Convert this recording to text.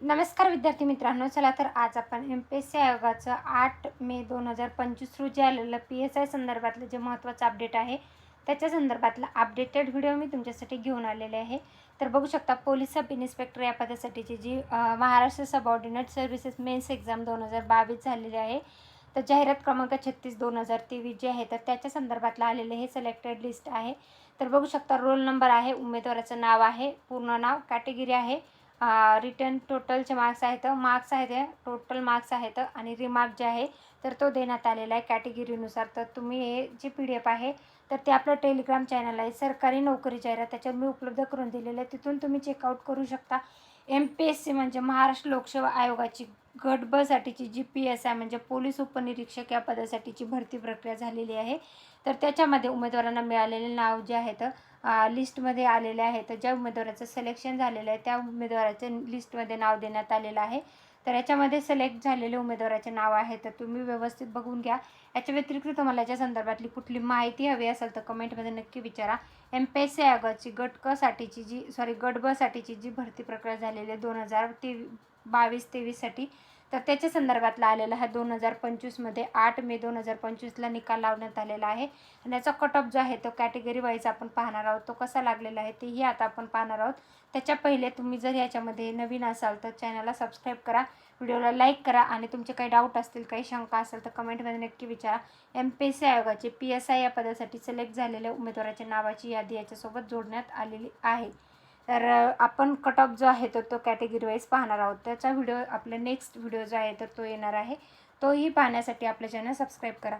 नमस्कार विद्यार्थी मित्रांनो चला तर आज आपण एम पी एस सी आयोगाचं आठ मे दोन हजार पंचवीस रोजी आलेलं पी एस आय संदर्भातलं जे महत्त्वाचं अपडेट आहे त्याच्या संदर्भातला अपडेटेड व्हिडिओ मी तुमच्यासाठी घेऊन आलेले आहे. तर बघू शकता पोलीस सब इन्स्पेक्टर या पदासाठीची जी Maharashtra subordinate services mains exam दोन हजार बावीस झालेली आहे तर जाहिरात क्रमांक छत्तीस दोन हजार तेवीस जे आहे तर त्याच्या संदर्भातलं आलेलं हे सिलेक्टेड लिस्ट आहे. तर बघू शकता रोल नंबर आहे उमेदवाराचं नाव आहे पूर्ण नाव कॅटेगरी आहे रिटर्न टोटलचे मार्क्स आहेत. मार्क्स आहेत टोटल मार्क्स आहेत आणि रिमार्क जे आहे तर तो देण्यात आलेला आहे कॅटेगरीनुसार तर तुम्ही हे जी पी डी एफ आहे तर ते आपलं टेलिग्राम चॅनल आहे. सरकारी नोकरी जाहिरात त्याच्यावर मी उपलब्ध करून दिलेलं आहे. तिथून तुम्ही चेकआउट करू शकता. एम पी एस सी म्हणजे महाराष्ट्र लोकसेवा आयोगाची गट ब साठीची जी पी एस आय म्हणजे पोलीस उपनिरीक्षक या पदासाठीची भरती प्रक्रिया झालेली आहे. तर त्याच्यामध्ये उमेदवारांना मिळालेले नाव जे आहेत लिस्टमध्ये आलेले आहे. तर ज्या उमेदवाराचं सिलेक्शन झालेलं आहे त्या उमेदवाराचं लिस्टमध्ये नाव देण्यात आलेलं आहे. तर याच्यामध्ये सिलेक्ट झालेले उमेदवाराचे नाव आहे. तर तुम्ही व्यवस्थित बघून घ्या. याच्या व्यतिरिक्त तुम्हाला याच्या संदर्भातली कुठली माहिती हवी असेल तर कमेंटमध्ये नक्की विचारा. एम पी एस सी आयोगाची गट क साठीची जी सॉरी गट ब साठीची जी भरती प्रक्रिया झालेली आहे दोन हजार तेवी बावीस तेवीससाठी तर त्याच्या संदर्भातला आलेला हा दोन हजार पंचवीसमध्ये आठ मे दोन हजार पंचवीसला निकाल लावण्यात आलेला आहे. आणि याचा कट ऑफ जो आहे तो कॅटेगरी वाईज आपण पाहणार आहोत. तो कसा लागलेला आहे तेही आता आपण पाहणार आहोत. त्याच्या पहिले तुम्ही जर याच्यामध्ये नवीन असाल तर चॅनलला सबस्क्राईब करा. व्हिडिओला लाईक करा. आणि तुमचे काही डाऊट असतील काही शंका असेल तर कमेंटमध्ये नक्की विचारा. एम पी एस सी आयोगाचे पी एस आय या पदासाठी सिलेक्ट झालेल्या उमेदवाराच्या नावाची यादी याच्यासोबत जोडण्यात आलेली आहे. तर आपण कट ऑफ जो आहे तर तो कॅटेगरी वाईज पाहणार आहोत. त्याचा व्हिडिओ आपला नेक्स्ट व्हिडिओ जो आहे तर तो येणार आहे. तोही पाहण्यासाठी आपलं चॅनल सबस्क्राईब करा.